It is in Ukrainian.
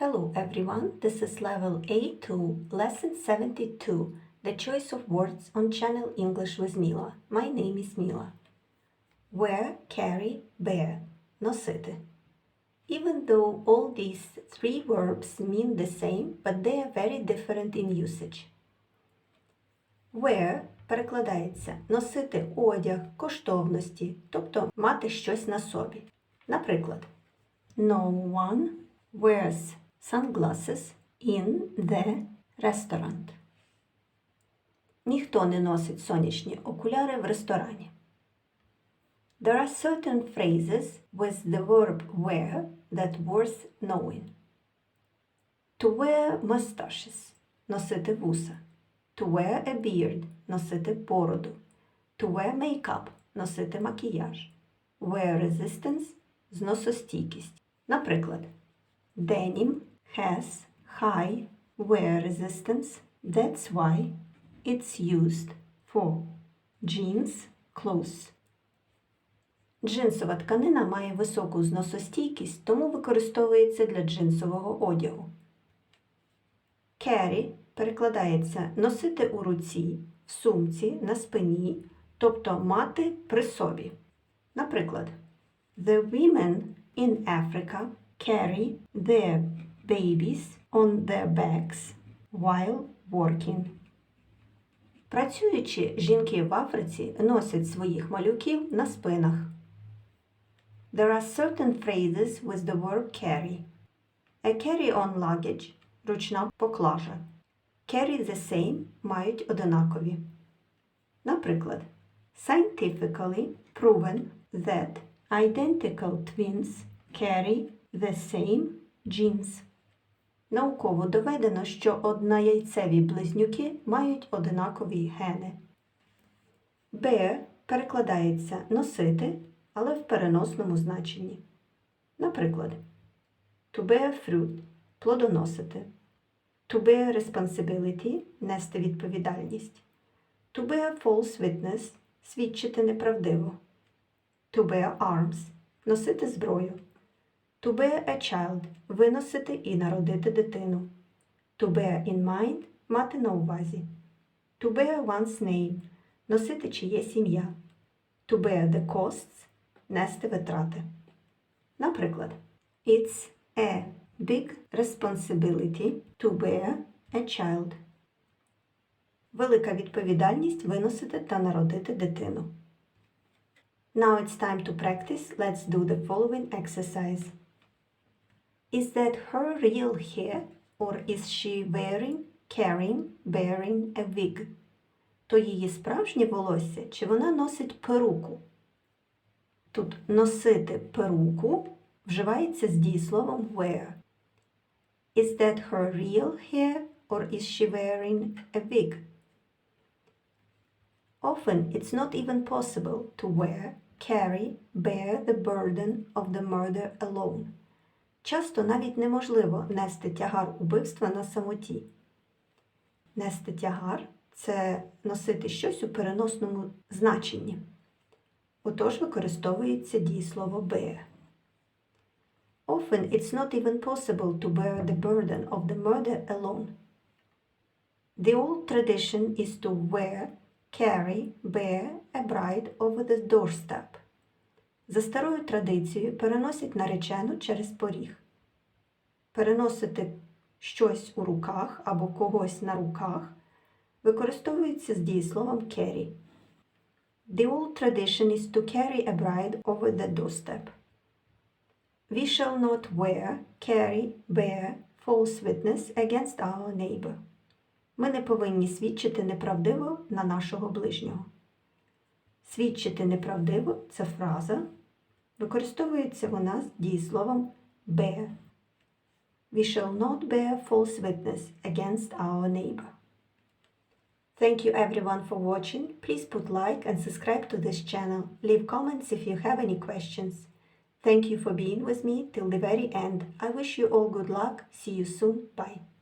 Hello everyone, this is level A2, lesson 72, the choice of words on channel English with Mila. My name is Mila. Wear, carry, bear, носити. Even though all these three verbs mean the same, but they are very different in usage. Wear перекладається носити одяг, коштовності, тобто мати щось на собі. Наприклад, No one wears sunglasses in the restaurant. Ніхто не носить сонячні окуляри в ресторані. There are certain phrases with the verb wear that worth knowing. To wear mustaches – носити вуса. To wear a beard – носити бороду. To wear makeup – носити макіяж. Wear resistance – зносостійкість. Наприклад, Denim has high wear resistance. That's why it's used for jeans clothes. Джинсова тканина має високу зносостійкість, тому використовується для джинсового одягу. Carry перекладається носити у руці, в сумці, на спині, тобто мати при собі. Наприклад, The women in Africa carry their babies on their backs while working. Працюючи, жінки в Африці носять своїх малюків на спинах. There are certain phrases with the verb carry. A carry-on luggage – ручна поклажа. Carry the same мають одинакові. Наприклад, scientifically proven that identical twins carry the same genes. Науково доведено, що однояйцеві близнюки мають одинакові гени. Bear перекладається носити, але в переносному значенні. Наприклад, to bear fruit плодоносити. To bear responsibility нести відповідальність. To bear false witness свідчити неправдиво. To bear arms носити зброю. To bear a child виносити і народити дитину. To bear in mind мати на увазі. To bear one's name носити чиєсь ім'я. To bear the costs нести витрати. Наприклад, It's a big responsibility to bear a child. Велика відповідальність виносити та народити дитину. Now it's time to practice. Let's do the following exercise. Is that her real hair or is she wearing, carrying, bearing a wig? То її справжнє волосся чи вона носить перуку? Тут носити перуку вживається з дієсловом wear. Is that her real hair or is she wearing a wig? Often it's not even possible to wear, carry, bear the burden of the murder alone. Часто навіть неможливо нести тягар убивства на самоті. Нести тягар це носити щось у переносному значенні. Отож використовується дієслово bear. Often it's not even possible to bear the burden of the murder alone. The old tradition is to wear, carry, bear a bride over the doorstep. За старою традицією переносять наречену через поріг. Переносити щось у руках або когось на руках використовується з дієсловом carry. The old tradition is to carry a bride over the doorstep. We shall not wear, carry, bear false witness against our neighbor. Ми не повинні свідчити неправдиво на нашого ближнього. Свідчити неправдиво це фраза. Використовується вона з дієсловом bear. We shall not bear false witness against our neighbor. Thank you everyone for watching. Please put like and subscribe to this channel. Leave comments if you have any questions. Thank you for being with me till the very end. I wish you all good luck. See you soon. Bye.